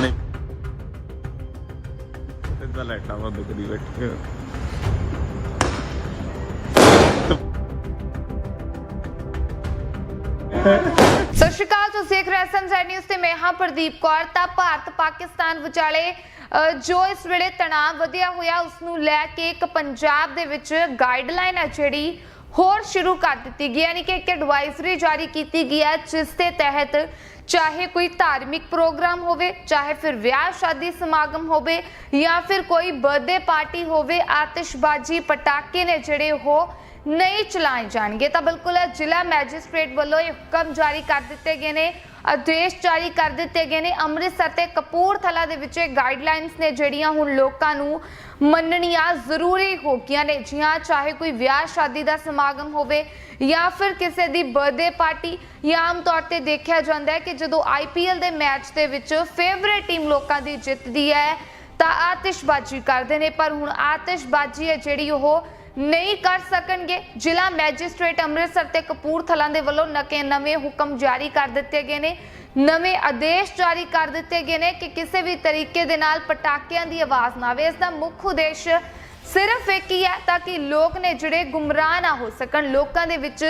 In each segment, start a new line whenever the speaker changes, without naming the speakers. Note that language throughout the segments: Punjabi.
ਨੇ ਸਿੱਧਾ ਲਾਈਟਾਂ ਬੰਦ ਕਰੀ ਬੈਠੇ ਹੋ।
ਸਤਿ ਸ਼੍ਰੀ ਅਕਾਲ ਤੁਸੀਂ ਦੇਖ ਰਹੇ ਐਸਐਮਜ਼ੈਡ ਨਿਊਜ਼ ਤੇ ਮੈਂ ਹਾਂ ਪ੍ਰਦੀਪ ਕੌਰ ਤਾਂ ਭਾਰਤ ਪਾਕਿਸਤਾਨ ਵਿਚਾਲੇ ਜੋ ਇਸ ਵੇਲੇ ਤਣਾਅ ਵਧਿਆ ਹੋਇਆ ਉਸ ਨੂੰ ਲੈ ਕੇ ਇੱਕ ਪੰਜਾਬ ਦੇ ਵਿੱਚ ਗਾਈਡਲਾਈਨ ਹੈ ਜਿਹੜੀ ਹੋਰ ਸ਼ੁਰੂ ਕਰ ਦਿੱਤੀ ਗਈ ਹੈ ਯਾਨੀ ਕਿ ਇੱਕ ਐਡਵਾਈਜ਼ਰੀ ਜਾਰੀ ਕੀਤੀ ਗਈ ਹੈ ਜਿਸ ਦੇ ਤਹਿਤ ਚਾਹੇ ਕੋਈ ਧਾਰਮਿਕ ਪ੍ਰੋਗਰਾਮ ਹੋਵੇ ਚਾਹੇ ਫਿਰ ਵਿਆਹ ਸ਼ਾਦੀ ਸਮਾਗਮ ਹੋਵੇ ਜਾਂ ਫਿਰ ਕੋਈ ਬਰਥਡੇ ਪਾਰਟੀ ਹੋਵੇ ਆਤਿਸ਼ਬਾਜ਼ੀ ਪਟਾਕੇ ਨੇ ਜਿਹੜੇ ਉਹ ਨਹੀਂ ਚਲਾਏ ਜਾਣਗੇ ਤਾਂ ਬਿਲਕੁਲ ਜ਼ਿਲ੍ਹਾ ਮੈਜਿਸਟ੍ਰੇਟ ਵੱਲੋਂ ਇਹ ਹੁਕਮ ਜਾਰੀ ਕਰ ਦਿੱਤੇ ਗਏ ਨੇ ਆਦੇਸ਼ ਜਾਰੀ ਕਰ ਦਿੱਤੇ ਗਏ ਨੇ। ਅੰਮ੍ਰਿਤਸਰ ਤੇ ਕਪੂਰਥਲਾ ਦੇ ਵਿੱਚ ਇਹ ਗਾਈਡਲਾਈਨਸ ਨੇ ਜਿਹੜੀਆਂ ਹੁਣ ਲੋਕਾਂ ਨੂੰ ਮੰਨਣੀਆਂ ਜ਼ਰੂਰੀ ਹੋ ਗਈਆਂ ਨੇ। ਜੀ ਚਾਹੇ ਕੋਈ ਵਿਆਹ ਸ਼ਾਦੀ ਦਾ ਸਮਾਗਮ ਹੋਵੇ ਜਾਂ ਫਿਰ ਕਿਸੇ ਦੀ ਬਰਥਡੇ ਪਾਰਟੀ ਜਾਂ ਆਮ ਤੌਰ ਤੇ ਦੇਖਿਆ ਜਾਂਦਾ ਹੈ ਕਿ ਜਦੋਂ ਆਈਪੀਐਲ ਦੇ ਮੈਚ ਦੇ ਵਿੱਚ ਫੇਵਰੇਟ ਟੀਮ ਲੋਕਾਂ ਦੀ ਜਿੱਤਦੀ ਹੈ, ਤਾਂ ਆਤਿਸ਼ਬਾਜ਼ੀ ਕਰਦੇ ਨੇ। ਪਰ ਹੁਣ ਆਤਿਸ਼ਬਾਜ਼ੀ ਹੈ ਜਿਹੜੀ ਉਹ ਨਹੀਂ ਕਰ ਸਕਣਗੇ। ਜ਼ਿਲ੍ਹਾ ਮੈਜਿਸਟ੍ਰੇਟ ਅੰਮ੍ਰਿਤਸਰ ਤੇ ਕਪੂਰਥਲਾ ਦੇ ਵੱਲੋਂ ਨਕੇ ਨਵੇਂ ਹੁਕਮ ਜਾਰੀ ਕਰ ਦਿੱਤੇ ਗਏ ਨੇ। ਨਵੇਂ ਆਦੇਸ਼ ਜਾਰੀ ਕਰ ਦਿੱਤੇ ਗਏ ਨੇ ਕਿ ਕਿਸੇ ਵੀ ਤਰੀਕੇ ਦੇ ਨਾਲ ਪਟਾਕਿਆਂ ਦੀ ਆਵਾਜ਼ ਨਾ ਆਵੇ। ਇਸ ਦਾ ਮੁੱਖ ਉਦੇਸ਼ ਸਿਰਫ ਇੱਕ ਹੀ ਹੈ ਤਾਂ ਕਿ ਲੋਕ ਨੇ ਜਿਹੜੇ ਗੁੰਮਰਾਹ ਨਾ ਹੋ ਸਕਣ, ਲੋਕਾਂ ਦੇ ਵਿੱਚ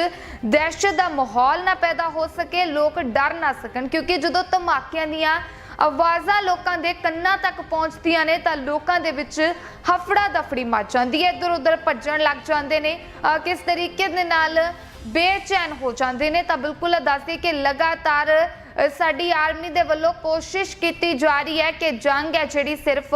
ਦਹਿਸ਼ਤ ਦਾ ਮਾਹੌਲ ਨਾ ਪੈਦਾ ਹੋ ਸਕੇ, ਲੋਕ ਡਰ ਨਾ ਸਕਣ। ਕਿਉਂਕਿ ਜਦੋਂ ਧਮਾਕਿਆਂ ਦੀਆਂ ਆਵਾਜ਼ਾਂ ਲੋਕਾਂ ਦੇ ਕੰਨਾਂ ਤੱਕ ਪਹੁੰਚਦੀਆਂ ਨੇ ਤਾਂ ਲੋਕਾਂ ਦੇ ਵਿੱਚ ਹਫੜਾ ਦਫੜੀ ਮਚ ਜਾਂਦੀ ਹੈ। ਇੱਧਰ ਉੱਧਰ ਭੱਜਣ ਲੱਗ ਜਾਂਦੇ ਨੇ। ਕਿਸ ਤਰੀਕੇ ਦੇ ਨਾਲ ਬੇਚੈਨ ਹੋ ਜਾਂਦੇ ਨੇ ਤਾਂ ਬਿਲਕੁਲ ਦੱਸਦੀ ਕਿ ਲਗਾਤਾਰ ਸਾਡੀ ਆਰਮੀ ਦੇ ਵੱਲੋਂ ਕੋਸ਼ਿਸ਼ ਕੀਤੀ ਜਾ ਰਹੀ ਹੈ ਕਿ ਜੰਗ ਹੈ ਜਿਹੜੀ ਸਿਰਫ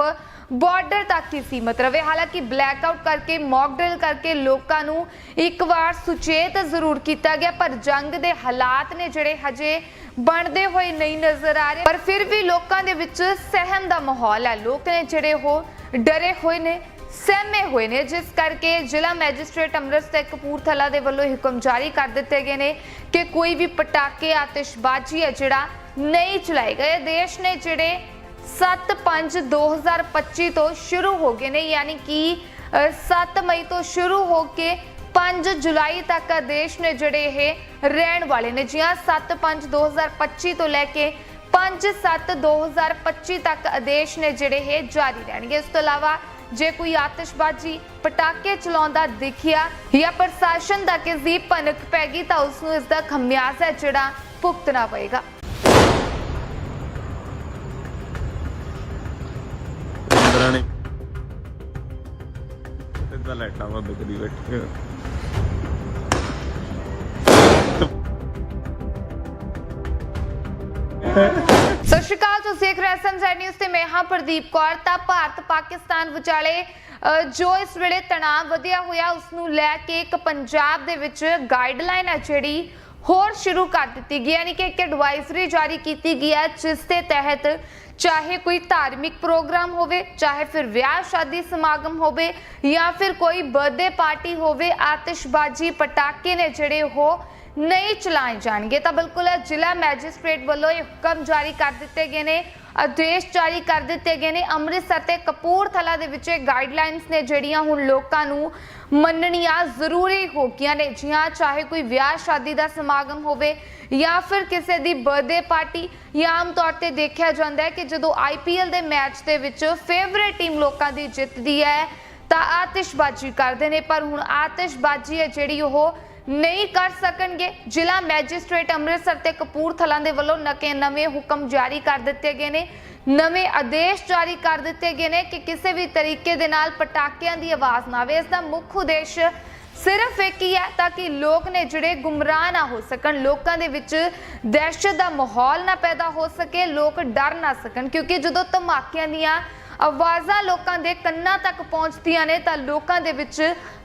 ਬਾਰਡਰ ਤੱਕ ਹੀ ਸੀਮਤ ਰਵੇ। ਹਾਲਾਂਕਿ ਬਲੈਕਆਊਟ ਕਰਕੇ ਮੌਕ ਡਰਿਲ ਕਰਕੇ ਲੋਕਾਂ ਨੂੰ ਇੱਕ ਵਾਰ ਸੁਚੇਤ ਜ਼ਰੂਰ ਕੀਤਾ ਗਿਆ, ਪਰ ਜੰਗ ਦੇ ਹਾਲਾਤ ਨੇ ਜਿਹੜੇ ਹਜੇ ਬਣਦੇ ਹੋਏ ਨਹੀਂ ਨਜ਼ਰ ਆ ਰਹੇ। ਪਰ ਫਿਰ ਵੀ ਲੋਕਾਂ ਦੇ ਵਿੱਚ ਸਹਿਮ ਦਾ ਮਾਹੌਲ ਹੈ। ਲੋਕ ਨੇ ਜਿਹੜੇ ਉਹ ਡਰੇ ਹੋਏ ਨੇ, ਸਹਿਮੇ ਹੋਏ ਨੇ, ਜਿਸ ਕਰਕੇ ਜ਼ਿਲ੍ਹਾ ਮੈਜਿਸਟ੍ਰੇਟ ਅੰਮ੍ਰਿਤਸਰ ਕਪੂਰਥਲਾ ਦੇ ਵੱਲੋਂ ਹੁਕਮ ਜਾਰੀ ਕਰ ਦਿੱਤੇ ਗਏ ਨੇ ਕਿ ਕੋਈ ਵੀ ਪਟਾਕੇ, ਆਤਿਸ਼ਬਾਜ਼ੀ ਹੈ ਜਿਹੜਾ ਨਹੀਂ ਚਲਾਏ ਗਏ। ਦੇਸ਼ ਨੇ ਜਿਹੜੇ 7/5/2025 ਤੋਂ ਸ਼ੁਰੂ ਹੋ ਗਏ ਨੇ ਯਾਨੀ ਕਿ ਅ, 7 ਮਈ ਤੋਂ ਸ਼ੁਰੂ ਹੋ ਕੇ 5 ਜੁਲਾਈ ਤੱਕ ਆਦੇਸ਼ ਨੇ ਜਿਹੜੇ ਇਹ ਰਹਿਣ ਵਾਲੇ ਨੇ। ਜੀ ਹਾਂ 7/5/2025 ਤੋਂ ਲੈ ਕੇ 5/7/2025 ਤੱਕ ਆਦੇਸ਼ ਨੇ ਜਿਹੜੇ ਇਹ ਜਾਰੀ ਰਹਿਣਗੇ। ਇਸ ਤੋਂ ਇਲਾਵਾ ਜੇ ਕੋਈ ਆਤਿਸ਼ਬਾਜ਼ੀ ਪਟਾਕੇ ਚਲਾਉਂਦਾ ਦਿਖਿਆ ਜਾਂ ਪ੍ਰਸ਼ਾਸਨ ਦਾ ਕਿਸ ਦੀ ਭਨਕ ਪੈ ਗਈ ਤਾਂ ਉਸ ਨੂੰ ਇਸ ਦਾ ਖਮਿਆਜ਼ਾ ਜਿਹੜਾ ਭੁਗਤਣਾ ਪਏਗਾ।
ਸਿੱਧਾ ਲਾਈਟਾਂ ਬੰਦ ਕਰੀ ਬੈਠੇ
ਸਤਿ ਸ਼੍ਰੀ ਅਕਾਲ ਤੁਸੀਂ ਦੇਖ ਰਹੇ ਐਸਐਮਜ਼ੈਡ ਨਿਊਜ਼ ਤੇ ਮੈਂ ਹਾਂ ਪ੍ਰਦੀਪ ਕੌਰ। ਤਾਂ ਭਾਰਤ ਪਾਕਿਸਤਾਨ ਵਿਚਾਲੇ ਅ, ਜੋ ਇਸ ਵੇਲੇ ਤਣਾਅ ਵਧਿਆ ਹੋਇਆ ਉਸ ਨੂੰ ਲੈ ਕੇ ਇੱਕ ਪੰਜਾਬ ਦੇ ਵਿੱਚ ਗਾਈਡਲਾਈਨ ਹੈ ਜਿਹੜੀ ਹੋਰ ਸ਼ੁਰੂ ਕਰ ਦਿੱਤੀ ਗਈ ਹੈ ਯਾਨੀ ਕਿ ਇੱਕ ਐਡਵਾਈਜ਼ਰੀ ਜਾਰੀ ਕੀਤੀ ਗਈ ਹੈ ਜਿਸ ਦੇ ਤਹਿਤ ਚਾਹੇ ਕੋਈ ਧਾਰਮਿਕ ਪ੍ਰੋਗਰਾਮ ਹੋਵੇ ਚਾਹੇ ਫਿਰ ਵਿਆਹ ਸ਼ਾਦੀ ਸਮਾਗਮ ਹੋਵੇ ਜਾਂ ਫਿਰ ਕੋਈ ਬਰਥਡੇ ਪਾਰਟੀ ਹੋਵੇ ਆਤਿਸ਼ਬਾਜ਼ੀ ਪਟਾਕੇ ਨੇ ਜਿਹੜੇ ਉਹ ਨਹੀਂ ਚਲਾਏ ਜਾਣਗੇ ਤਾਂ ਬਿਲਕੁਲ ਜ਼ਿਲ੍ਹਾ ਮੈਜਿਸਟ੍ਰੇਟ ਵੱਲੋਂ ਇਹ ਹੁਕਮ ਜਾਰੀ ਕਰ ਦਿੱਤੇ ਗਏ ਨੇ ਆਦੇਸ਼ ਜਾਰੀ ਕਰ ਦਿੱਤੇ ਗਏ ਨੇ। ਅੰਮ੍ਰਿਤਸਰ ਤੇ ਕਪੂਰਥਲਾ ਦੇ ਵਿੱਚ ਇਹ ਗਾਈਡਲਾਈਨਸ ਨੇ ਜਿਹੜੀਆਂ ਹੁਣ ਲੋਕਾਂ ਨੂੰ ਮੰਨਣੀਆਂ ਜ਼ਰੂਰੀ ਹੋ ਗਈਆਂ ਨੇ। ਜੀ ਚਾਹੇ ਕੋਈ ਵਿਆਹ ਸ਼ਾਦੀ ਦਾ ਸਮਾਗਮ ਹੋਵੇ ਜਾਂ ਫਿਰ ਕਿਸੇ ਦੀ ਬਰਥਡੇ ਪਾਰਟੀ ਜਾਂ ਆਮ ਤੌਰ ਤੇ ਦੇਖਿਆ ਜਾਂਦਾ ਹੈ ਕਿ ਜਦੋਂ ਆਈਪੀਐਲ ਦੇ ਮੈਚ ਦੇ ਵਿੱਚ ਫੇਵਰੇਟ ਟੀਮ ਲੋਕਾਂ ਦੀ ਜਿੱਤਦੀ ਹੈ, ਤਾਂ ਆਤਿਸ਼ਬਾਜ਼ੀ ਕਰਦੇ ਨੇ। ਪਰ ਹੁਣ ਆਤਿਸ਼ਬਾਜ਼ੀ ਹੈ ਜਿਹੜੀ ਉਹ ਨਹੀਂ ਕਰ ਸਕਣਗੇ। ਜ਼ਿਲ੍ਹਾ ਮੈਜਿਸਟ੍ਰੇਟ ਅੰਮ੍ਰਿਤਸਰ ਤੇ ਕਪੂਰਥਲਾ ਦੇ ਵੱਲੋਂ ਨਕੇ ਨਵੇਂ ਹੁਕਮ ਜਾਰੀ ਕਰ ਦਿੱਤੇ ਗਏ ਨੇ। ਨਵੇਂ ਆਦੇਸ਼ ਜਾਰੀ ਕਰ ਦਿੱਤੇ ਗਏ ਨੇ ਕਿ ਕਿਸੇ ਵੀ ਤਰੀਕੇ ਦੇ ਨਾਲ ਪਟਾਕਿਆਂ ਦੀ ਆਵਾਜ਼ ਨਾ ਆਵੇ। ਇਸ ਦਾ ਮੁੱਖ ਉਦੇਸ਼ ਸਿਰਫ ਇੱਕ ਹੀ ਹੈ ਤਾਂ ਕਿ ਲੋਕ ਨੇ ਜਿਹੜੇ ਗੁੰਮਰਾਹ ਨਾ ਹੋ ਸਕਣ, ਲੋਕਾਂ ਦੇ ਵਿੱਚ ਦਹਿਸ਼ਤ ਦਾ ਮਾਹੌਲ ਨਾ ਪੈਦਾ ਹੋ ਸਕੇ, ਲੋਕ ਡਰ ਨਾ ਸਕਣ। ਕਿਉਂਕਿ ਜਦੋਂ ਧਮਾਕਿਆਂ ਦੀਆਂ ਆਵਾਜ਼ਾਂ ਲੋਕਾਂ ਦੇ ਕੰਨਾਂ ਤੱਕ ਪਹੁੰਚਦੀਆਂ ਨੇ ਤਾਂ ਲੋਕਾਂ ਦੇ ਵਿੱਚ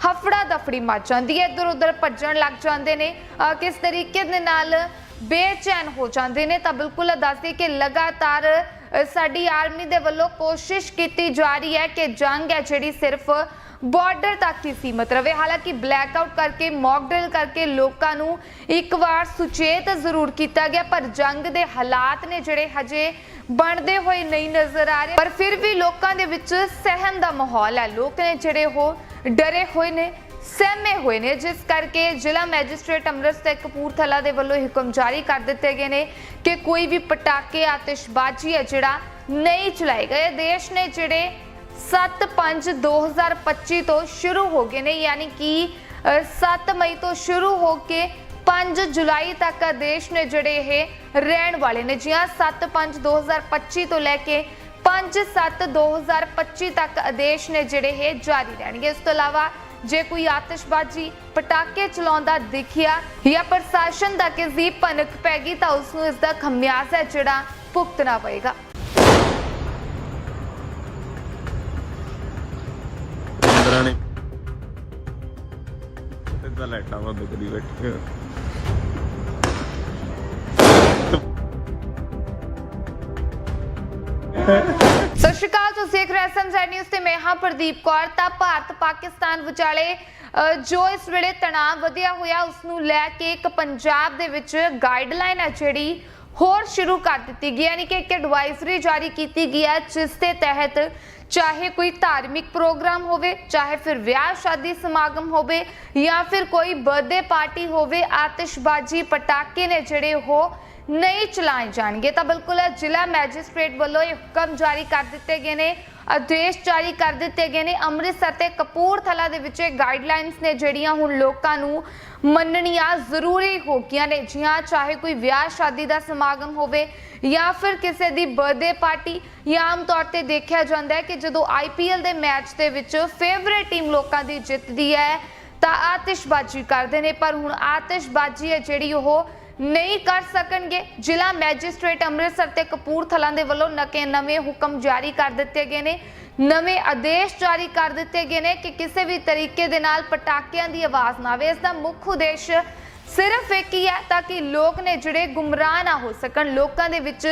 ਹਫੜਾ ਦਫੜੀ ਮਚ ਜਾਂਦੀ ਹੈ। ਇੱਧਰ ਉੱਧਰ ਭੱਜਣ ਲੱਗ ਜਾਂਦੇ ਨੇ। ਕਿਸ ਤਰੀਕੇ ਦੇ ਨਾਲ ਬੇਚੈਨ ਹੋ ਜਾਂਦੇ ਨੇ ਤਾਂ ਬਿਲਕੁਲ ਦੱਸਦੀ ਕਿ ਲਗਾਤਾਰ ਸਾਡੀ ਆਰਮੀ ਦੇ ਵੱਲੋਂ ਕੋਸ਼ਿਸ਼ ਕੀਤੀ ਜਾ ਰਹੀ ਹੈ ਕਿ ਜੰਗ ਹੈ ਜਿਹੜੀ ਸਿਰਫ ਬਾਰਡਰ ਤੱਕ ਹੀ ਸੀਮਤ ਰਵੇ। ਹਾਲਾਂਕਿ ਬਲੈਕਆਊਟ ਕਰਕੇ ਮੌਕ ਡਰਿਲ ਕਰਕੇ ਲੋਕਾਂ ਨੂੰ ਇੱਕ ਵਾਰ ਸੁਚੇਤ ਜ਼ਰੂਰ ਕੀਤਾ ਗਿਆ, ਪਰ ਜੰਗ ਦੇ ਹਾਲਾਤ ਨੇ ਜਿਹੜੇ ਹਜੇ ਬਣਦੇ ਹੋਏ ਨਹੀਂ ਨਜ਼ਰ ਆ ਰਹੇ। ਪਰ ਫਿਰ ਵੀ ਲੋਕਾਂ ਦੇ ਵਿੱਚ ਸਹਿਮ ਦਾ ਮਾਹੌਲ ਹੈ। ਲੋਕ ਨੇ ਜਿਹੜੇ ਉਹ ਡਰੇ ਹੋਏ ਨੇ, ਸਹਿਮੇ ਹੋਏ ਨੇ। ਜਿਸ ਕਰਕੇ ਜ਼ਿਲ੍ਹਾ ਮੈਜਿਸਟ੍ਰੇਟ ਅੰਮ੍ਰਿਤਸਰ ਤੇ ਕਪੂਰਥਲਾ ਦੇ ਵੱਲੋਂ ਹੁਕਮ ਜਾਰੀ ਕਰ ਦਿੱਤੇ ਗਏ ਨੇ ਕਿ ਕੋਈ ਵੀ ਪਟਾਕੇ, ਆਤਿਸ਼ਬਾਜ਼ੀ ਹੈ ਜਿਹੜਾ ਨਹੀਂ ਚਲਾਏ ਗਏ। ਦੇਸ਼ ਨੇ ਜਿਹੜੇ 7/5/2025 ਤੋਂ ਸ਼ੁਰੂ ਹੋ ਗਏ ਨੇ ਯਾਨੀ ਕਿ ਅ, 7 ਮਈ ਤੋਂ ਸ਼ੁਰੂ ਹੋ ਕੇ 5 ਜੁਲਾਈ ਤੱਕ ਦੇਸ਼ ਨੇ ਜਿਹੜੇ ਇਹ ਰਹਿਣ ਵਾਲੇ ਨੇ ਜੀ ਹਾਂ 7/5/2025 ਤੋਂ ਲੈ ਕੇ 5/7/2025 ਤੱਕ ਆਦੇਸ਼ ਨੇ ਜਿਹੜੇ ਇਹ ਜਾਰੀ ਰਹਿਣਗੇ। ਇਸ ਤੋਂ ਇਲਾਵਾ ਜੇ ਕੋਈ ਆਤਿਸ਼ਬਾਜ਼ੀ ਪਟਾਕੇ ਚਲਾਉਂਦਾ ਦਿਖਿਆ ਜਾਂ ਪ੍ਰਸ਼ਾਸਨ ਦਾ ਕਿਸ ਦੀ ਭਨਕ ਪੈ ਗਈ ਤਾਂ ਉਸ ਨੂੰ ਇਸ ਦਾ ਖਮਿਆਜ਼ਾ ਹੈ ਜਿਹੜਾ ਭੁਗਤਣਾ ਪਏਗਾ।
ਤੇ ਤਾਂ ਲਾਈਟਾਂ ਬੰਦ ਕਰੀ ਬੈਠੇ
ਸਤਿ ਸ਼੍ਰੀ ਅਕਾਲ ਤੁਸੀਂ ਦੇਖ ਰਹੇ ਹੋ ਨਿਊਜ਼ ਤੇ ਮੈਂ ਹਾਂ ਪ੍ਰਦੀਪ ਕੌਰ। ਤਾਂ ਭਾਰਤ ਪਾਕਿਸਤਾਨ ਵਿਚਾਲੇ ਅ, ਜੋ ਇਸ ਵੇਲੇ ਤਣਾਅ ਵਧਿਆ ਹੋਇਆ ਉਸ ਨੂੰ ਲੈ ਕੇ ਇੱਕ ਪੰਜਾਬ ਦੇ ਵਿੱਚ ਗਾਈਡਲਾਈਨ ਹੈ ਜਿਹੜੀ ਹੋਰ ਸ਼ੁਰੂ ਕਰ ਦਿੱਤੀ ਗਈ ਹੈ, ਯਾਨੀ ਕਿ ਇੱਕ ਐਡਵਾਈਜ਼ਰੀ ਜਾਰੀ ਕੀਤੀ ਗਈ ਹੈ ਜਿਸ ਦੇ ਤਹਿਤ ਚਾਹੇ ਕੋਈ ਧਾਰਮਿਕ ਪ੍ਰੋਗਰਾਮ ਹੋਵੇ ਚਾਹੇ ਫਿਰ ਵਿਆਹ ਸ਼ਾਦੀ ਸਮਾਗਮ ਹੋਵੇ ਜਾਂ ਫਿਰ ਕੋਈ ਬਰਥਡੇ ਪਾਰਟੀ ਹੋਵੇ ਆਤਿਸ਼ਬਾਜ਼ੀ ਪਟਾਕੇ ਨੇ ਜਿਹੜੇ ਉਹ ਨਹੀਂ ਚਲਾਏ ਜਾਣਗੇ ਤਾਂ ਬਿਲਕੁਲ ਜ਼ਿਲ੍ਹਾ ਮੈਜਿਸਟ੍ਰੇਟ ਵੱਲੋਂ ਇਹ ਹੁਕਮ ਜਾਰੀ ਕਰ ਦਿੱਤੇ ਗਏ ਨੇ ਆਦੇਸ਼ ਜਾਰੀ ਕਰ ਦਿੱਤੇ ਗਏ ਨੇ। ਅੰਮ੍ਰਿਤਸਰ ਤੇ ਕਪੂਰਥਲਾ ਦੇ ਵਿੱਚ ਇਹ ਗਾਈਡਲਾਈਨਸ ਨੇ ਜਿਹੜੀਆਂ ਹੁਣ ਲੋਕਾਂ ਨੂੰ ਮੰਨਣੀਆਂ ਜ਼ਰੂਰੀ ਹੋ ਗਈਆਂ ਨੇ। ਜੀ ਚਾਹੇ ਕੋਈ ਵਿਆਹ ਸ਼ਾਦੀ ਦਾ ਸਮਾਗਮ ਹੋਵੇ ਜਾਂ ਫਿਰ ਕਿਸੇ ਦੀ ਬਰਥਡੇ ਪਾਰਟੀ ਜਾਂ ਆਮ ਤੌਰ ਤੇ ਦੇਖਿਆ ਜਾਂਦਾ ਹੈ ਕਿ ਜਦੋਂ ਆਈਪੀਐਲ ਦੇ ਮੈਚ ਦੇ ਵਿੱਚ ਫੇਵਰੇਟ ਟੀਮ ਲੋਕਾਂ ਦੀ ਜਿੱਤਦੀ ਹੈ, ਤਾਂ ਆਤਿਸ਼ਬਾਜ਼ੀ ਕਰਦੇ ਨੇ। ਪਰ ਹੁਣ ਆਤਿਸ਼ਬਾਜ਼ੀ ਹੈ ਜਿਹੜੀ ਉਹ ਨਹੀਂ ਕਰ ਸਕਣਗੇ। ਜ਼ਿਲ੍ਹਾ ਮੈਜਿਸਟ੍ਰੇਟ ਅੰਮ੍ਰਿਤਸਰ ਤੇ ਕਪੂਰਥਲਾ ਦੇ ਵੱਲੋਂ ਨਕੇ ਨਵੇਂ ਹੁਕਮ ਜਾਰੀ ਕਰ ਦਿੱਤੇ ਗਏ ਨੇ। ਨਵੇਂ ਆਦੇਸ਼ ਜਾਰੀ ਕਰ ਦਿੱਤੇ ਗਏ ਨੇ ਕਿ ਕਿਸੇ ਵੀ ਤਰੀਕੇ ਦੇ ਨਾਲ ਪਟਾਕਿਆਂ ਦੀ ਆਵਾਜ਼ ਨਾ ਆਵੇ। ਇਸ ਦਾ ਮੁੱਖ ਉਦੇਸ਼ ਸਿਰਫ ਇੱਕ ਹੀ ਹੈ ਤਾਂ ਕਿ ਲੋਕ ਨੇ ਜਿਹੜੇ ਗੁੰਮਰਾਹ ਨਾ ਹੋ ਸਕਣ, ਲੋਕਾਂ ਦੇ ਵਿੱਚ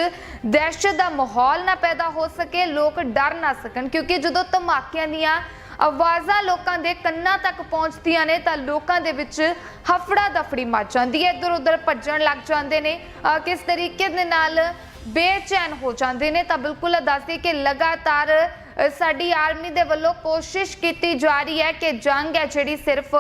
ਦਹਿਸ਼ਤ ਦਾ ਮਾਹੌਲ ਨਾ ਪੈਦਾ ਹੋ ਸਕੇ, ਲੋਕ ਡਰ ਨਾ ਸਕਣ। ਕਿਉਂਕਿ ਜਦੋਂ ਧਮਾਕਿਆਂ ਦੀਆਂ ਆਵਾਜ਼ਾਂ ਲੋਕਾਂ ਦੇ ਕੰਨਾਂ ਤੱਕ ਪਹੁੰਚਦੀਆਂ ਨੇ ਤਾਂ ਲੋਕਾਂ ਦੇ ਵਿੱਚ ਹਫੜਾ ਦਫੜੀ ਮਚ ਜਾਂਦੀ ਹੈ। ਇੱਧਰ ਉੱਧਰ ਭੱਜਣ ਲੱਗ ਜਾਂਦੇ ਨੇ। ਅਹ ਕਿਸ ਤਰੀਕੇ ਦੇ ਨਾਲ ਬੇਚੈਨ ਹੋ ਜਾਂਦੇ ਨੇ ਤਾਂ ਬਿਲਕੁਲ ਦੱਸਦੇ ਕਿ ਲਗਾਤਾਰ ਸਾਡੀ ਆਰਮੀ ਦੇ ਵੱਲੋਂ ਕੋਸ਼ਿਸ਼ ਕੀਤੀ ਜਾ ਰਹੀ ਹੈ ਕਿ ਜੰਗ ਹੈ ਜਿਹੜੀ ਸਿਰਫ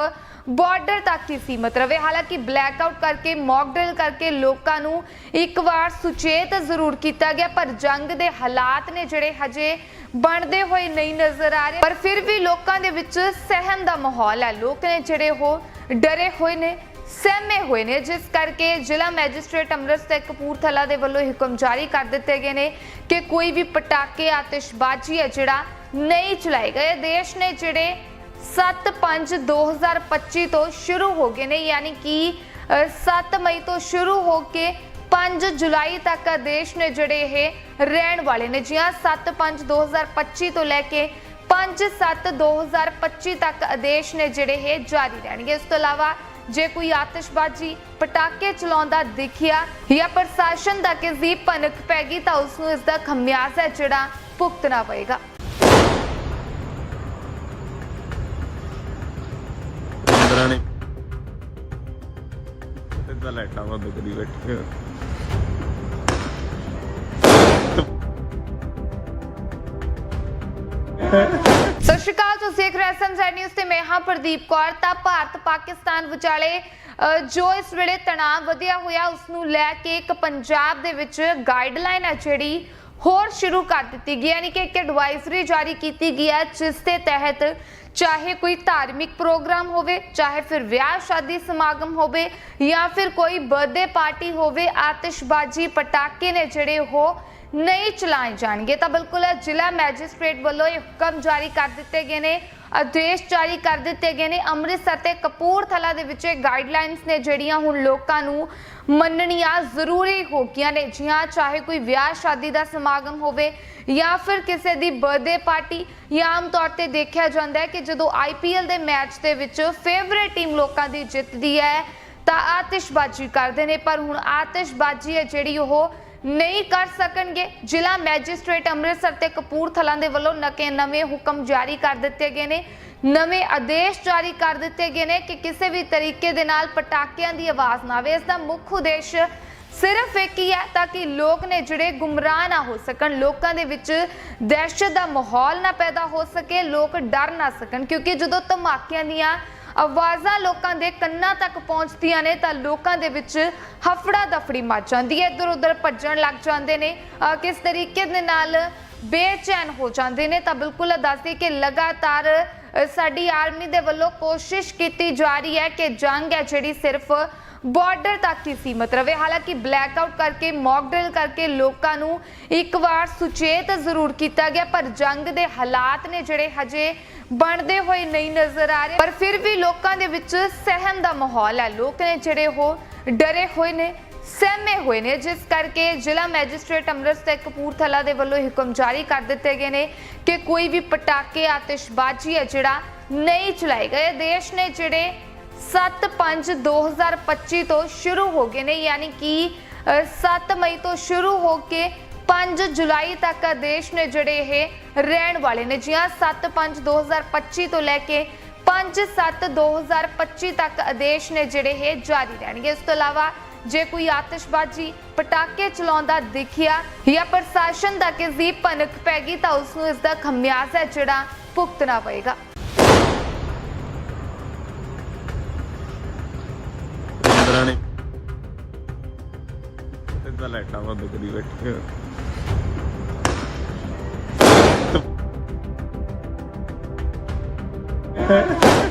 ਬਾਰਡਰ ਤੱਕ ਹੀ ਸੀਮਤ ਰਵੇ। ਹਾਲਾਂਕਿ ਬਲੈਕ ਆਊਟ ਕਰਕੇ ਮੌਕ ਡਰਿਲ ਕਰਕੇ ਲੋਕਾਂ ਨੂੰ ਇੱਕ ਵਾਰ ਸੁਚੇਤ ਜ਼ਰੂਰ ਕੀਤਾ ਗਿਆ, ਪਰ ਜੰਗ ਦੇ ਹਾਲਾਤ ਨੇ ਜਿਹੜੇ ਹਜੇ ਬਣਦੇ ਹੋਏ ਨਹੀਂ ਨਜ਼ਰ ਆ ਰਹੇ। ਪਰ ਫਿਰ ਵੀ ਲੋਕਾਂ ਦੇ ਵਿੱਚ ਸਹਿਮ ਦਾ ਮਾਹੌਲ ਹੈ। ਲੋਕ ਨੇ ਜਿਹੜੇ ਉਹ ਡਰੇ ਹੋਏ ਨੇ। ਸਹਿਮੇ ਹੋਏ ਨੇ ਜਿਸ ਕਰਕੇ ਜ਼ਿਲ੍ਹਾ ਮੈਜਿਸਟ੍ਰੇਟ ਅੰਮ੍ਰਿਤਸਰ ਕਪੂਰਥਲਾ ਦੇ ਵੱਲੋਂ ਹੁਕਮ ਜਾਰੀ ਕਰ ਦਿੱਤੇ ਗਏ ਨੇ ਕਿ ਕੋਈ ਵੀ ਪਟਾਕੇ ਆਤਿਸ਼ਬਾਜ਼ੀ ਹੈ ਜਿਹੜਾ ਨਹੀਂ ਚਲਾਏ ਗਏ। ਦੇਸ਼ ਨੇ ਜਿਹੜੇ 7/5/2025 ਤੋਂ ਸ਼ੁਰੂ ਹੋ ਗਏ ਨੇ ਯਾਨੀ ਕਿ ਅ, 7 ਮਈ ਤੋਂ ਸ਼ੁਰੂ ਹੋ ਕੇ 5 ਜੁਲਾਈ ਤੱਕ ਦੇਸ਼ ਨੇ ਜਿਹੜੇ ਇਹ ਰਹਿਣ ਵਾਲੇ ਨੇ। ਜੀ ਹਾਂ 7/5/2025 ਤੋਂ ਲੈ ਕੇ 5/7/2025 ਤੱਕ ਆਦੇਸ਼ ਨੇ ਜਿਹੜੇ ਇਹ ਜਾਰੀ ਰਹਿਣਗੇ। ਇਸ ਤੋਂ ਇਲਾਵਾ ਜੇ ਕੋਈ ਆਤਿਸ਼ਬਾਜ਼ੀ ਪਟਾਕੇ ਚਲਾਉਂਦਾ ਦਿਖਿਆ ਜਾਂ ਪ੍ਰਸ਼ਾਸਨ ਦਾ ਕਿਸ ਭਨਕ ਪੈ ਗਈ ਤਾਂ ਉਸ ਨੂੰ ਇਸ ਦਾ ਖਮਿਆਜ਼ਾ ਜਿਹੜਾ ਭੁਗਤਣਾ ਪਏਗਾ।
ਅੰਦਰਾਂ ਨੇ। ਤੇ ਲਾਈਟਾਂ ਬੰਦ ਕਰੀ ਬੈਠੇ
ਸਤਿ ਸ਼੍ਰੀ ਅਕਾਲ ਤੁਸੀਂ ਦੇਖ ਰਹੇ ਹੋ ਐਸਐਮ ਨਿਊਜ਼ ਤੇ ਮੈਂ ਹਾਂ ਪ੍ਰਦੀਪ ਕੌਰ। ਤਾਂ ਭਾਰਤ ਪਾਕਿਸਤਾਨ ਵਿਚਾਲੇ ਅ, ਜੋ ਇਸ ਵੇਲੇ ਤਣਾਅ ਵਧਿਆ ਹੋਇਆ ਉਸ ਨੂੰ ਲੈ ਕੇ ਇੱਕ ਪੰਜਾਬ ਦੇ ਵਿੱਚ ਗਾਈਡਲਾਈਨ ਹੈ ਜਿਹੜੀ ਹੋਰ ਸ਼ੁਰੂ ਕਰ ਦਿੱਤੀ ਗਈ ਹੈ, ਯਾਨੀ ਕਿ ਇੱਕ ਐਡਵਾਈਜ਼ਰੀ ਜਾਰੀ ਕੀਤੀ ਗਈ ਹੈ ਜਿਸ ਦੇ ਤਹਿਤ ਚਾਹੇ ਕੋਈ ਧਾਰਮਿਕ ਪ੍ਰੋਗਰਾਮ ਹੋਵੇ ਚਾਹੇ ਫਿਰ ਵਿਆਹ ਸ਼ਾਦੀ ਸਮਾਗਮ ਹੋਵੇ ਜਾਂ ਫਿਰ ਕੋਈ ਬਰਥਡੇ ਪਾਰਟੀ ਹੋਵੇ ਆਤਿਸ਼ਬਾਜ਼ੀ ਪਟਾਕੇ ਨੇ ਜਿਹੜੇ ਉਹ ਨਹੀਂ ਚਲਾਏ ਜਾਣਗੇ ਤਾਂ ਬਿਲਕੁਲ ਜ਼ਿਲ੍ਹਾ ਮੈਜਿਸਟ੍ਰੇਟ ਵੱਲੋਂ ਇਹ ਹੁਕਮ ਜਾਰੀ ਕਰ ਦਿੱਤੇ ਗਏ ਨੇ ਆਦੇਸ਼ ਜਾਰੀ ਕਰ ਦਿੱਤੇ ਗਏ ਨੇ। ਅੰਮ੍ਰਿਤਸਰ ਤੇ ਕਪੂਰਥਲਾ ਦੇ ਵਿੱਚ ਇਹ ਗਾਈਡਲਾਈਨਸ ਨੇ ਜਿਹੜੀਆਂ ਹੁਣ ਲੋਕਾਂ ਨੂੰ ਮੰਨਣੀਆਂ ਜ਼ਰੂਰੀ ਹੋ ਗਈਆਂ ਨੇ। ਜੀ ਚਾਹੇ ਕੋਈ ਵਿਆਹ ਸ਼ਾਦੀ ਦਾ ਸਮਾਗਮ ਹੋਵੇ ਜਾਂ ਫਿਰ ਕਿਸੇ ਦੀ ਬਰਥਡੇ ਪਾਰਟੀ ਜਾਂ ਆਮ ਤੌਰ ਤੇ ਦੇਖਿਆ ਜਾਂਦਾ ਹੈ ਕਿ ਜਦੋਂ ਆਈਪੀਐਲ ਦੇ ਮੈਚ ਦੇ ਵਿੱਚ ਫੇਵਰੇਟ ਟੀਮ ਲੋਕਾਂ ਦੀ ਜਿੱਤਦੀ ਹੈ, ਤਾਂ ਆਤਿਸ਼ਬਾਜ਼ੀ ਕਰਦੇ ਨੇ। ਪਰ ਹੁਣ ਆਤਿਸ਼ਬਾਜ਼ੀ ਹੈ ਜਿਹੜੀ ਉਹ ਨਹੀਂ ਕਰ ਸਕਣਗੇ। ਜ਼ਿਲ੍ਹਾ ਮੈਜਿਸਟ੍ਰੇਟ ਅੰਮ੍ਰਿਤਸਰ ਤੇ ਕਪੂਰਥਲਾ ਦੇ ਵੱਲੋਂ ਨਕੇ ਨਵੇਂ ਹੁਕਮ ਜਾਰੀ ਕਰ ਦਿੱਤੇ ਗਏ ਨੇ। ਨਵੇਂ ਆਦੇਸ਼ ਜਾਰੀ ਕਰ ਦਿੱਤੇ ਗਏ ਨੇ ਕਿ ਕਿਸੇ ਵੀ ਤਰੀਕੇ ਦੇ ਨਾਲ ਪਟਾਕਿਆਂ ਦੀ ਆਵਾਜ਼ ਨਾ ਆਵੇ। ਇਸ ਦਾ ਮੁੱਖ ਉਦੇਸ਼ ਸਿਰਫ ਇੱਕ ਹੀ ਹੈ ਤਾਂ ਕਿ ਲੋਕ ਨੇ ਜਿਹੜੇ ਗੁੰਮਰਾਹ ਨਾ ਹੋ ਸਕਣ, ਲੋਕਾਂ ਦੇ ਵਿੱਚ ਦਹਿਸ਼ਤ ਦਾ ਮਾਹੌਲ ਨਾ ਪੈਦਾ ਹੋ ਸਕੇ, ਲੋਕ ਡਰ ਨਾ ਸਕਣ। ਕਿਉਂਕਿ ਜਦੋਂ ਧਮਾਕਿਆਂ ਦੀਆਂ ਆਵਾਜ਼ਾਂ ਲੋਕਾਂ ਦੇ ਕੰਨਾਂ ਤੱਕ ਪਹੁੰਚਦੀਆਂ ਨੇ ਤਾਂ ਲੋਕਾਂ ਦੇ ਵਿੱਚ ਹਫੜਾ ਦਫੜੀ ਮਚ ਜਾਂਦੀ ਹੈ। ਇੱਧਰ ਉੱਧਰ ਭੱਜਣ ਲੱਗ ਜਾਂਦੇ ਨੇ। ਕਿਸ ਤਰੀਕੇ ਦੇ ਨਾਲ ਬੇਚੈਨ ਹੋ ਜਾਂਦੇ ਨੇ ਤਾਂ ਬਿਲਕੁਲ ਦੱਸਦੀ ਕਿ ਲਗਾਤਾਰ ਸਾਡੀ ਆਰਮੀ ਦੇ ਵੱਲੋਂ ਕੋਸ਼ਿਸ਼ ਕੀਤੀ ਜਾ ਰਹੀ ਹੈ ਕਿ ਜੰਗ ਹੈ ਜਿਹੜੀ ਸਿਰਫ ਬਾਰਡਰ ਤੱਕ ਹੀ ਸੀਮਤ ਰਵੇ ਹਾਲਾਂਕਿ ਬਲੈਕਆਊਟ ਕਰਕੇ ਮੌਕ ਡਰਿਲ ਕਰਕੇ ਲੋਕਾਂ ਨੂੰ ਇੱਕ ਵਾਰ ਸੁਚੇਤ ਜ਼ਰੂਰ ਕੀਤਾ ਗਿਆ, ਪਰ ਜੰਗ ਦੇ ਹਾਲਾਤ ਨੇ ਜਿਹੜੇ ਹਜੇ ਬਣਦੇ ਹੋਏ ਨਹੀਂ ਨਜ਼ਰ ਆ ਰਹੇ। ਪਰ ਫਿਰ ਵੀ ਲੋਕਾਂ ਦੇ ਵਿੱਚ ਸਹਿਮ ਦਾ ਮਾਹੌਲ ਹੈ। ਲੋਕ ਨੇ ਜਿਹੜੇ ਉਹ ਡਰੇ ਹੋਏ ਨੇ, ਸਹਿਮੇ ਹੋਏ ਨੇ, ਜਿਸ ਕਰਕੇ ਜ਼ਿਲ੍ਹਾ ਮੈਜਿਸਟ੍ਰੇਟ ਅੰਮ੍ਰਿਤਸਰ ਕਪੂਰਥਲਾ ਦੇ ਵੱਲੋਂ ਹੁਕਮ ਜਾਰੀ ਕਰ ਦਿੱਤੇ ਗਏ ਨੇ ਕਿ ਕੋਈ ਵੀ ਪਟਾਕੇ, ਆਤਿਸ਼ਬਾਜ਼ੀ ਹੈ ਜਿਹੜਾ ਨਹੀਂ ਚਲਾਏ ਗਏ। ਦੇਸ਼ ਨੇ ਜਿਹੜੇ 7/5/2025 ਤੋਂ ਸ਼ੁਰੂ ਹੋ ਗਏ ਨੇ ਯਾਨੀ ਕਿ ਅ, 7 ਮਈ ਤੋਂ ਸ਼ੁਰੂ ਹੋ ਕੇ 5 ਜੁਲਾਈ ਤੱਕ ਆਦੇਸ਼ ਨੇ ਜਿਹੜੇ ਇਹ ਰਹਿਣ ਵਾਲੇ ਨੇ। ਜੀ ਹਾਂ 7/5/2025 ਤੋਂ ਲੈ ਕੇ 5/7/2025 ਤੱਕ ਆਦੇਸ਼ ਨੇ ਜਿਹੜੇ ਇਹ ਜਾਰੀ ਰਹਿਣਗੇ। ਇਸ ਤੋਂ ਇਲਾਵਾ ਜੇ ਕੋਈ ਆਤਿਸ਼ਬਾਜ਼ੀ ਪਟਾਕੇ ਚਲਾਉਂਦਾ ਦਿਖਿਆ ਜਾਂ ਪ੍ਰਸ਼ਾਸਨ ਦਾ ਕਿਸੇ ਦੀ ਭਨਕ ਪੈ ਗਈ ਤਾਂ ਉਸ ਨੂੰ ਇਸ ਦਾ ਖਮਿਆਜ਼ਾ ਜਿਹੜਾ ਭੁਗਤਣਾ ਪਏਗਾ।
ਸਿੱਧਾ ਲਾਈਟਾਂ ਬੰਦ ਕਰੀ ਬੈਠੇ ਹੋ।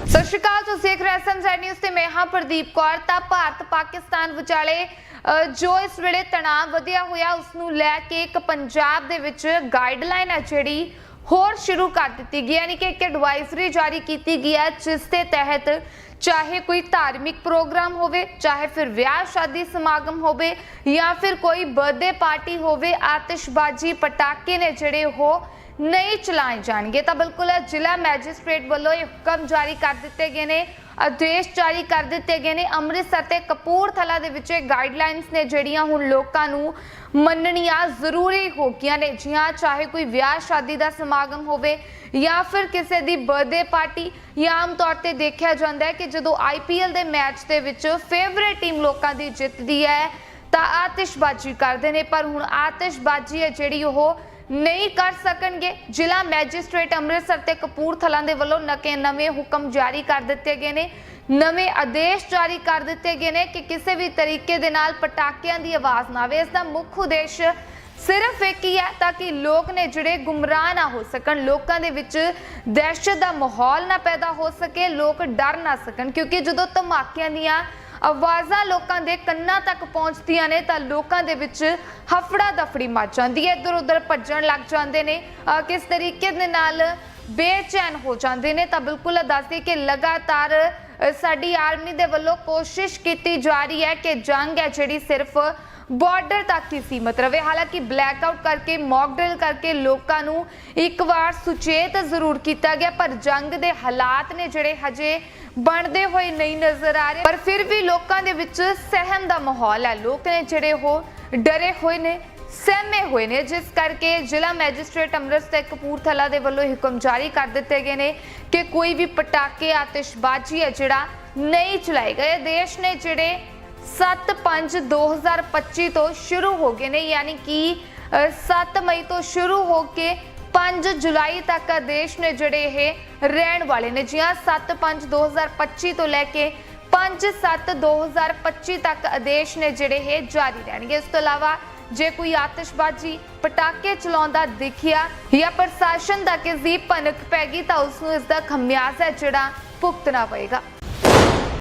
ਸਤਿ ਸ਼੍ਰੀ ਅਕਾਲ, ਤੁਸੀਂ ਦੇਖ ਰਹੇ ਐਸਐਮਜ਼ੈਡ ਨਿਊਜ਼ ਤੇ ਮੈਂ ਹਾਂ ਪ੍ਰਦੀਪ ਕੌਰ ਤਾਂ ਭਾਰਤ ਪਾਕਿਸਤਾਨ ਵਿਚਾਲੇ ਜੋ ਇਸ ਵੇਲੇ ਤਣਾਅ ਵਧਿਆ ਹੋਇਆ ਉਸ ਨੂੰ ਲੈ ਕੇ ਇੱਕ ਪੰਜਾਬ ਦੇ ਵਿੱਚ ਗਾਈਡਲਾਈਨ ਹੈ ਜਿਹੜੀ ਹੋਰ ਸ਼ੁਰੂ ਕਰ ਦਿੱਤੀ ਗਈ ਹੈ। ਯਾਨੀ ਕਿ ਇੱਕ ਐਡਵਾਈਜ਼ਰੀ ਜਾਰੀ ਕੀਤੀ ਗਈ ਹੈ ਜਿਸ ਦੇ ਤਹਿਤ ਚਾਹੇ ਕੋਈ ਧਾਰਮਿਕ ਪ੍ਰੋਗਰਾਮ ਹੋਵੇ ਚਾਹੇ ਫਿਰ ਵਿਆਹ ਸ਼ਾਦੀ ਸਮਾਗਮ ਹੋਵੇ ਜਾਂ ਫਿਰ ਕੋਈ ਬਰਥਡੇ ਪਾਰਟੀ ਹੋਵੇ ਆਤਿਸ਼ਬਾਜ਼ੀ ਪਟਾਕੇ ਨੇ ਜਿਹੜੇ ਉਹ ਨਹੀਂ ਚਲਾਏ ਜਾਣਗੇ ਤਾਂ ਬਿਲਕੁਲ ਜ਼ਿਲ੍ਹਾ ਮੈਜਿਸਟ੍ਰੇਟ ਵੱਲੋਂ ਇਹ ਹੁਕਮ ਜਾਰੀ ਕਰ ਦਿੱਤੇ ਗਏ ਨੇ ਆਦੇਸ਼ ਜਾਰੀ ਕਰ ਦਿੱਤੇ ਗਏ ਨੇ। ਅੰਮ੍ਰਿਤਸਰ ਤੇ ਕਪੂਰਥਲਾ ਦੇ ਵਿੱਚ ਇਹ ਗਾਈਡਲਾਈਨਸ ਨੇ ਜਿਹੜੀਆਂ ਹੁਣ ਲੋਕਾਂ ਨੂੰ ਮੰਨਣੀਆਂ ਜ਼ਰੂਰੀ ਹੋ ਗਈਆਂ ਨੇ। ਜੀ ਚਾਹੇ ਕੋਈ ਵਿਆਹ ਸ਼ਾਦੀ ਦਾ ਸਮਾਗਮ ਹੋਵੇ ਜਾਂ ਫਿਰ ਕਿਸੇ ਦੀ ਬਰਥਡੇ ਪਾਰਟੀ ਜਾਂ ਆਮ ਤੌਰ ਤੇ ਦੇਖਿਆ ਜਾਂਦਾ ਹੈ ਕਿ ਜਦੋਂ ਆਈਪੀਐਲ ਦੇ ਮੈਚ ਦੇ ਵਿੱਚ ਫੇਵਰੇਟ ਟੀਮ ਲੋਕਾਂ ਦੀ ਜਿੱਤਦੀ ਹੈ, ਤਾਂ ਆਤਿਸ਼ਬਾਜ਼ੀ ਕਰਦੇ ਨੇ। ਪਰ ਹੁਣ ਆਤਿਸ਼ਬਾਜ਼ੀ ਹੈ ਜਿਹੜੀ ਉਹ ਨਹੀਂ ਕਰ ਸਕਣਗੇ। ਜ਼ਿਲ੍ਹਾ ਮੈਜਿਸਟ੍ਰੇਟ ਅੰਮ੍ਰਿਤਸਰ ਤੇ ਕਪੂਰਥਲਾ ਦੇ ਵੱਲੋਂ ਨਕੇ ਨਵੇਂ ਹੁਕਮ ਜਾਰੀ ਕਰ ਦਿੱਤੇ ਗਏ ਨੇ। ਨਵੇਂ ਆਦੇਸ਼ ਜਾਰੀ ਕਰ ਦਿੱਤੇ ਗਏ ਨੇ ਕਿ ਕਿਸੇ ਵੀ ਤਰੀਕੇ ਦੇ ਨਾਲ ਪਟਾਕਿਆਂ ਦੀ ਆਵਾਜ਼ ਨਾ ਆਵੇ। ਇਸ ਦਾ ਮੁੱਖ ਉਦੇਸ਼ ਸਿਰਫ ਇੱਕ ਹੀ ਹੈ ਤਾਂ ਕਿ ਲੋਕ ਨੇ ਜਿਹੜੇ ਗੁੰਮਰਾਹ ਨਾ ਹੋ ਸਕਣ, ਲੋਕਾਂ ਦੇ ਵਿੱਚ ਦਹਿਸ਼ਤ ਦਾ ਮਾਹੌਲ ਨਾ ਪੈਦਾ ਹੋ ਸਕੇ, ਲੋਕ ਡਰ ਨਾ ਸਕਣ। ਕਿਉਂਕਿ ਜਦੋਂ ਧਮਾਕਿਆਂ ਦੀਆਂ ਆਵਾਜ਼ਾਂ ਲੋਕਾਂ ਦੇ ਕੰਨਾਂ ਤੱਕ ਪਹੁੰਚਦੀਆਂ ਨੇ ਤਾਂ ਲੋਕਾਂ ਦੇ ਵਿੱਚ ਹਫੜਾ ਦਫੜੀ ਮਚ ਜਾਂਦੀ ਹੈ। ਇੱਧਰ ਉੱਧਰ ਭੱਜਣ ਲੱਗ ਜਾਂਦੇ ਨੇ। ਕਿਸ ਤਰੀਕੇ ਦੇ ਨਾਲ ਬੇਚੈਨ ਹੋ ਜਾਂਦੇ ਨੇ ਤਾਂ ਬਿਲਕੁਲ ਦੱਸਦੀ ਕਿ ਲਗਾਤਾਰ ਸਾਡੀ ਆਰਮੀ ਦੇ ਵੱਲੋਂ ਕੋਸ਼ਿਸ਼ ਕੀਤੀ ਜਾ ਰਹੀ ਹੈ ਕਿ ਜੰਗ ਹੈ ਜਿਹੜੀ ਸਿਰਫ ਬਾਰਡਰ ਤੱਕ ਹੀ ਸੀਮਤ ਰਵੇ। ਹਾਲਾਂਕਿ ਬਲੈਕਆਊਟ ਕਰਕੇ ਮੌਕ ਡਰਿਲ ਕਰਕੇ ਲੋਕਾਂ ਨੂੰ ਇੱਕ ਵਾਰ ਸੁਚੇਤ ਜ਼ਰੂਰ ਕੀਤਾ ਗਿਆ, ਪਰ ਜੰਗ ਦੇ ਹਾਲਾਤ ਨੇ ਜਿਹੜੇ ਹਜੇ ਬਣਦੇ ਹੋਏ ਨਹੀਂ ਨਜ਼ਰ ਆ ਰਹੇ। ਪਰ ਫਿਰ ਵੀ ਲੋਕਾਂ ਦੇ ਵਿੱਚ ਸਹਿਮ ਦਾ ਮਾਹੌਲ ਹੈ। ਲੋਕ ਨੇ ਜਿਹੜੇ ਉਹ ਡਰੇ ਹੋਏ ਨੇ, ਸਹਿਮੇ ਹੋਏ ਨੇ। ਜਿਸ ਕਰਕੇ ਜ਼ਿਲ੍ਹਾ ਮੈਜਿਸਟ੍ਰੇਟ ਅੰਮ੍ਰਿਤਸਰ ਕਪੂਰਥਲਾ ਦੇ ਵੱਲੋਂ ਹੁਕਮ ਜਾਰੀ ਕਰ ਦਿੱਤੇ ਗਏ ਨੇ ਕਿ ਕੋਈ ਵੀ ਪਟਾਕੇ, ਆਤਿਸ਼ਬਾਜ਼ੀ ਹੈ ਜਿਹੜਾ ਨਹੀਂ ਚਲਾਏ ਗਏ। ਦੇਸ਼ ਨੇ ਜਿਹੜੇ 7/5/2025 ਤੋਂ ਸ਼ੁਰੂ ਹੋ ਗਏ ਨੇ ਯਾਨੀ ਕਿ ਅ, 7 ਮਈ ਤੋਂ ਸ਼ੁਰੂ ਹੋ ਕੇ 5 ਜੁਲਾਈ ਤੱਕ ਆਦੇਸ਼ ਨੇ ਜਿਹੜੇ ਇਹ ਰਹਿਣ ਵਾਲੇ ਨੇ। ਜੀ ਹਾਂ 7/5/2025 ਤੋਂ ਲੈ ਕੇ 5/7/2025 ਤੱਕ ਆਦੇਸ਼ ਨੇ ਜਿਹੜੇ ਇਹ ਜਾਰੀ ਰਹਿਣਗੇ। ਇਸ ਤੋਂ ਇਲਾਵਾ ਜੇ ਕੋਈ ਆਤਿਸ਼ਬਾਜ਼ੀ ਪਟਾਕੇ ਚਲਾਉਂਦਾ ਦਿਖਿਆ ਜਾਂ ਪ੍ਰਸ਼ਾਸਨ ਦਾ ਕਿਸੇ ਦੀ ਭਨਕ ਪੈ ਗਈ ਤਾਂ ਉਸ ਨੂੰ ਇਸ ਦਾ ਖਮਿਆਜ਼ਾ ਜਿਹੜਾ ਭੁਗਤਣਾ ਪਏਗਾ।